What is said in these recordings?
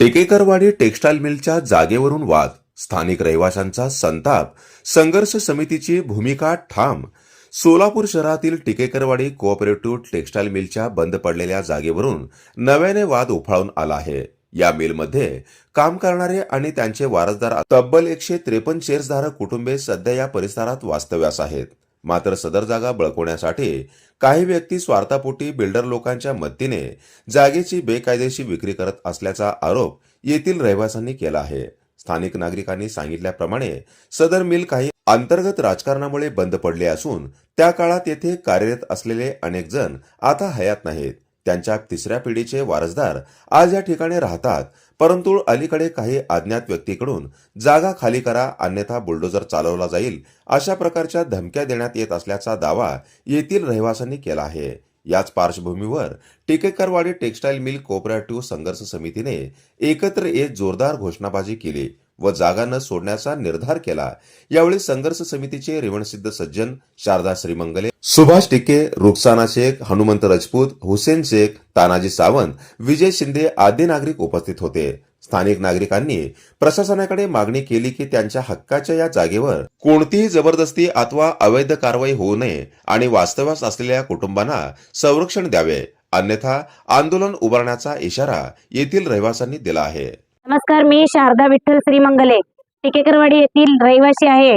टेकेकरवाडी textile मिलच्या जागेवरून वाद. स्थानिक रहिवाशांचा संताप. संघर्ष समितीची भूमिका ठाम. सोलापूर शहरातील टिकेकरवाडी कोऑपरेटिव्ह टेक्स्टाईल मिलच्या बंद पडलेल्या जागेवरून नव्याने वाद उफाळून आला आहे. या मिलमध्ये काम करणारे आणि त्यांचे वारसदार तब्बल एकशे त्रेपन्न शेअर्सधारक कुटुंबे सध्या या परिसरात वास्तव्यास आहेत. मात्र सदर जागा बळकवण्यासाठी काही व्यक्ती स्वार्थापोटी बिल्डर लोकांच्या मदतीने जागेची बेकायदेशीर विक्री करत असल्याचा आरोप येथील रहिवाशांनी केला आहे. स्थानिक नागरिकांनी सांगितल्याप्रमाणे सदर मिल काही अंतर्गत राजकारणामुळे बंद पडले असून त्या काळात येथे कार्यरत असलेले अनेक जण आता हयात नाहीत. त्यांच्या तिसऱ्या पिढीचे वारसदार आज या ठिकाणी राहतात परंतु अलीकडे काही अज्ञात व्यक्तीकडून जागा खाली करा अन्यथा बुलडोजर चालवला जाईल अशा प्रकारच्या धमक्या देण्यात येत असल्याचा दावा येथील रहिवाशांनी केला आहे. याच पार्श्वभूमीवर टिकेकरवाडी टेक्स्टाईल मिल कोऑपरेटिव्ह संघर्ष समितीने एकत्र येत जोरदार घोषणाबाजी केली. व जागा न सोडण्याचा निर्धार केला. यावेळी संघर्ष समितीचे रेवणसिद्ध सज्जन शारदा श्रीमंगले सुभाष टिके रुखसाना शेख हनुमंत राजपूत हुसेन शेख तानाजी सावंत विजय शिंदे आदी नागरिक उपस्थित होते. स्थानिक नागरिकांनी प्रशासनाकडे मागणी केली की त्यांच्या हक्काच्या या जागेवर कोणतीही जबरदस्ती अथवा अवैध कारवाई होऊ नये आणि वास्तव्यास असलेल्या कुटुंबांना संरक्षण द्यावे. अन्यथा आंदोलन उभारण्याचा इशारा येथील रहिवाशांनी दिला आहे. नमस्कार मी शारदा विठ्ठल श्रीमंगले. टिकेकरवाडी येथील रहिवासी आहे.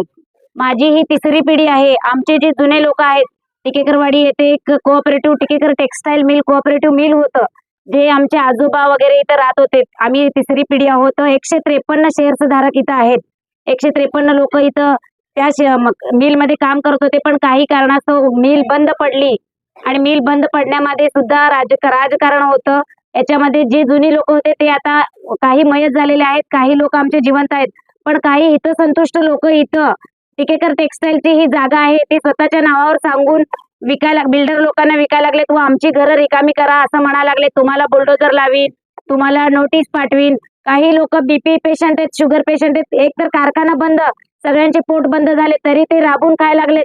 माझी ही तिसरी पिढी आहे. आमचे जे जुने लोक आहेत टिकेकरवाडी येथे एक cooperative Tikekar textile mill cooperative mill होतं. जे आमचे आजोबा वगैरे इथं राहत होते. आम्ही तिसरी पिढी आहोत. एकशे त्रेपन्न शेअर्स धारक इथं आहेत. एकशे त्रेपन्न लोक इथं त्या मिलमध्ये काम करत होते. पण काही कारणास्तव मिल बंद पडली. आणि मिल बंद पडण्यामध्ये सुद्धा राज राजकारण होतं. याच्यामध्ये जे जुनी लोक होते ते आता काही मयत झालेले आहेत काही लोक आमचे जिवंत आहेत. पण काही इथं संतुष्ट लोक इथं टिकेकर टेक्सटाईलची ही जागा आहे ती स्वतःच्या नावावर सांगून विकायला बिल्डर लोकांना विकायला लागले व आमची घरं रिकामी करा असं म्हणायला लागले. तुम्हाला बुलडोजर लावीन तुम्हाला नोटीस पाठवीन. काही लोक बीपी पेशंट आहेत शुगर पेशंट आहेत. एक तर कारखाना बंद सगळ्यांचे पोट बंद झाले तरी ते राबून खायला लागले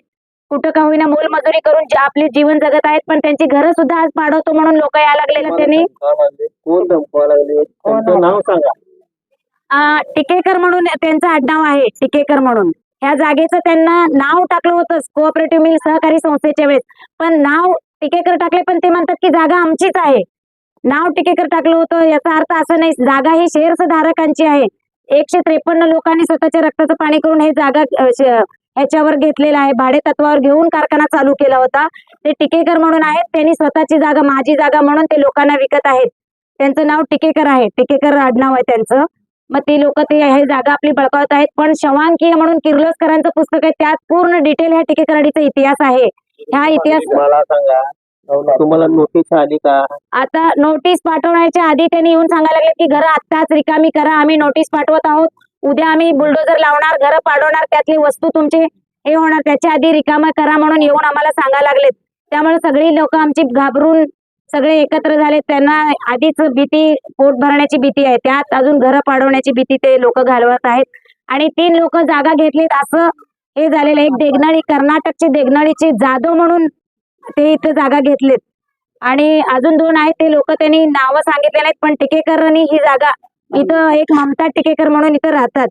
कुठं का होईना मोलमजुरी करून जे आपले जीवन जगत आहेत पण त्यांची घरं सुद्धा आज पाडवतो म्हणून लोक यायला लागले ना त्यांनी. कोण धमकावा लागले? त्यांचं नाव सांगा. आ, टिकेकर म्हणून त्यांचं आडनाव आहे टिकेकर म्हणून. ह्या जागेचं त्यांना नाव टाकलं होतं कोऑपरेटिव्ह मिल सहकारी संस्थेच्या वेळेस. पण नाव टिकेकर टाकले पण ते म्हणतात की जागा आमचीच आहे. नाव टिकेकर टाकलं होतं याचा अर्थ असं नाही जागा ही शेअर्स धारकांची आहे. एकशे त्रेपन्न लोकांनी स्वतःच्या रक्ताचं पाणी करून हे जागा अ, श- ह्याच्यावर घेतलेलं आहे. भाडे तत्वावर घेऊन कारखाना चालू केला होता. ते टिकेकर म्हणून आहेत. त्यांनी स्वतःची जागा माझी जागा म्हणून ते लोकांना विकत आहेत. त्यांचं नाव टिकेकर आहे. टिकेकर आडनाव आहे त्यांचं. मग ती लोक ते हे जागा आपली बळकावत आहेत. पण शवांकीय म्हणून किर्लोस्करांचं पुस्तक आहे. त्यात पूर्ण डिटेल ह्या टिकेकराडीचा इतिहास आहे. ह्या इतिहास तुम्हाला नोटीस आली का? आता नोटीस पाठवण्याच्या आधी त्यांनी येऊन सांगायला लागले की घरं आत्ताच रिकामी करा. आम्ही नोटीस पाठवत आहोत. उद्या आम्ही बुलडोजर लावणार घर पाडवणार त्यातली वस्तू तुमची हे होणार. त्याच्या आधी रिकामा करा म्हणून येऊन आम्हाला सांगायला लागलेत. त्यामुळे सगळी लोक आमची घाबरून सगळे एकत्र झाले त्यांना आधीच भीती पोट भरण्याची भीती आहे. त्यात अजून घर पाडवण्याची भीती ते लोक घालवत आहेत. आणि तीन लोक जागा घेतलीत. असं हे झालेलं आहे. एक देगनाळी कर्नाटकची देगनाळीची जाधव म्हणून ते इथं जागा घेतलीत. आणि अजून दोन आहेत. ते लोक त्यांनी नावं सांगितले नाहीत पण टिकेकरांनी ही जागा इथं एक ममता टिकेकर म्हणून इथं राहतात.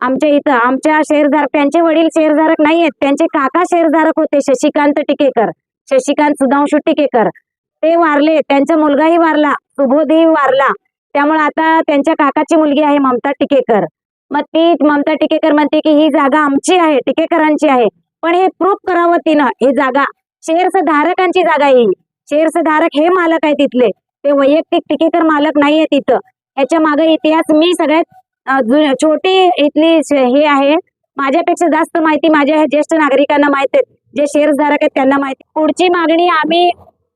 आमच्या इथं आमच्या शेअरधारक त्यांचे वडील शेअरधारक नाही आहेत त्यांचे काका शेअरधारक होते शशिकांत टिकेकर. शशिकांत सुधांशू टिकेकर. ते वारले त्यांचा मुलगाही वारला सुबोधही वारला. त्यामुळे आता त्यांच्या काकाची मुलगी आहे ममता टिकेकर. मग ती ममता टिकेकर म्हणते की ही जागा आमची आहे टिकेकरांची आहे. पण हे प्रूफ करावं तिनं ही जागा. शेअर्स धारकांची जागा आहे शेअर्स धारक हे मालक आहे तिथले. ते वैयक्तिक टिकेकर मालक नाहीये तिथं याच्या मागे इतिहास मी सगळ्यात छोटे छोटी इथली हे आहे. माझ्यापेक्षा जास्त माहिती माझ्या ज्येष्ठ नागरिकांना माहीत आहेत. जे शेअर्स धारक आहेत त्यांना माहिती पुढची मागणी आम्ही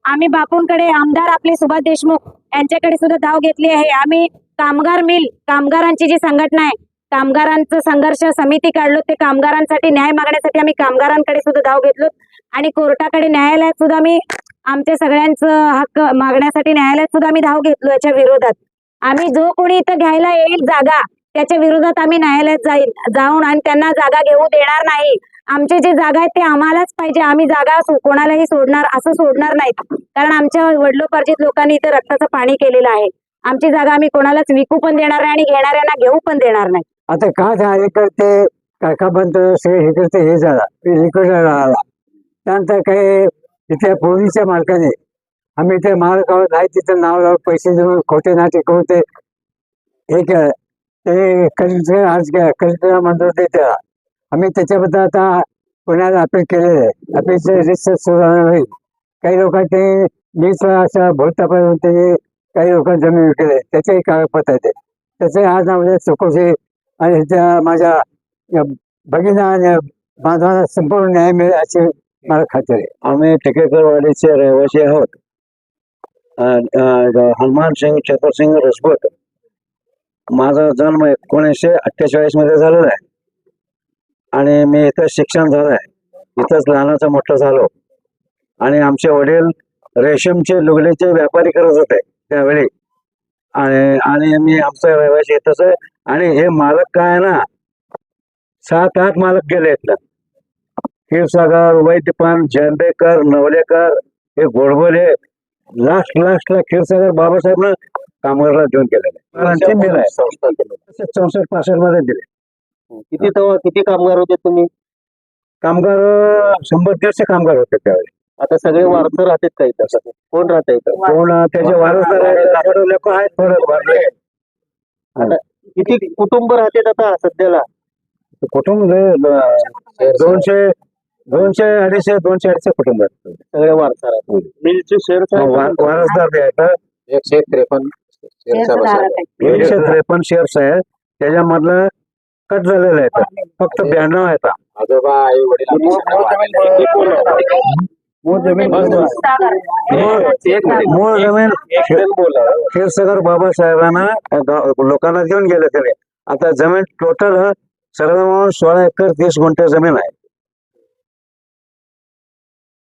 आम्ही बापूंकडे आमदार आपले सुभाष देशमुख यांच्याकडे सुद्धा धाव घेतली आहे. आम्ही कामगार मिल कामगारांची जी संघटना आहे कामगारांचं संघर्ष समिती काढलो. ते कामगारांसाठी न्याय मागण्यासाठी आम्ही कामगारांकडे सुद्धा धाव घेतलो. आणि कोर्टाकडे न्यायालयात सुद्धा आम्ही आमच्या सगळ्यांचं हक्क मागण्यासाठी न्यायालयात सुद्धा आम्ही धाव घेतलो याच्या विरोधात. आम्ही जो कोणी इथं घ्यायला येईल जागा त्याच्या विरोधात आम्ही न्यायालयात जाईल जाऊन आणि त्यांना जागा घेऊ देणार नाही. आमचे जे जागा आहेत ते आम्हालाच पाहिजे. आम्ही जागा कोणालाही सोडणार असं सोडणार नाहीत. कारण आमच्या वडिलोपार्जित लोकांनी इथे रक्ताचं पाणी केलेलं आहे. आमची जागा आम्ही कोणालाच विकू पण देणार नाही आणि घेणाऱ्यांना घेऊ पण देणार नाही. आता का झाले करते काका बंद सगळे हे करते हे झाला त्यानंतर काही इथे पोलीसच्या मालकाने आम्ही ते मालकावर नाही तिथं नाव लावून पैसे देऊन खोटे नाटे करून ते हे केलं ते कलेक्टर अर्ज केला मंजूर देते आम्ही त्याच्याबद्दल आता पुण्याला अपील केलेलं आहे. अपीलचे रिसर्च सुरू होईल. काही लोकांनी मीच अशा भोलतापर्यंत त्यांनी काही लोकांनी जमीन विकले. त्याचेही कागदपत्र आहेत त्याचे आज आम्हाला चौकशी आणि त्या माझ्या भगिना आणि बांधवांना संपूर्ण न्याय मिळेल अशी मला खात्री आहे. आम्ही टिकेकरवाडीचे रहिवासी आहोत. हनुमान सिंग चतुरसिंग रसबट माझा जन्म एकोणीसशे अठ्ठेचाळीसमध्ये झालेला आहे. आणि मी इथं शिक्षण झालंय. इथंच लहानाचं मोठं झालो. आणि आमचे वडील रेशमचे लुगडीचे व्यापारी करत होते त्यावेळी. आणि आणि मी आमचा रहिवासी इथंच आहे. आणि हे मालक काय आहे ना सात आठ मालक गेले इथलं क्षीरसागर वैद्यपान जयंबेकर नवलेकर हे गोडबोले लास्ट लास्टला क्षीरसागर बाबासाहेबनं कामगारला अंतिम बिल आहे. चौसष्ट पासष्टमध्ये दिले. किती तेव्हा किती कामगार होते तुम्ही? कामगार शंभर दीडशे कामगार होते त्यावेळी. आता सगळे वारसर राहतात का इथं? कोण राहत इथं? कोण त्याचे वारसदार आहेत थोडे लोक आहेत थोडे वारले किती कुटुंब राहतात आता सध्याला? कुटुंब दोनशे दोनशे अडीचशे दोनशे अडीचशे कुटुंब आहेत. सगळे वारसर आहेत. मिलचे शेअर वा- वारसदार जे आहेत एकशे त्रेपन्न एकशे त्रेपन्न शेअर्स आहेत त्याच्यामधलं कट झालेलं आहे फक्त ब्याण्णव आहेत. आजोबा आई वडील मूळ जमीन एक मूळ जमीन बोला. क्षीरसागर बाबासाहेबांना गाव- लोकांना देऊन गेले त्याने आता जमीन टोटल सर्व मिळून सोळा एकर तीस गुंठे जमीन आहे.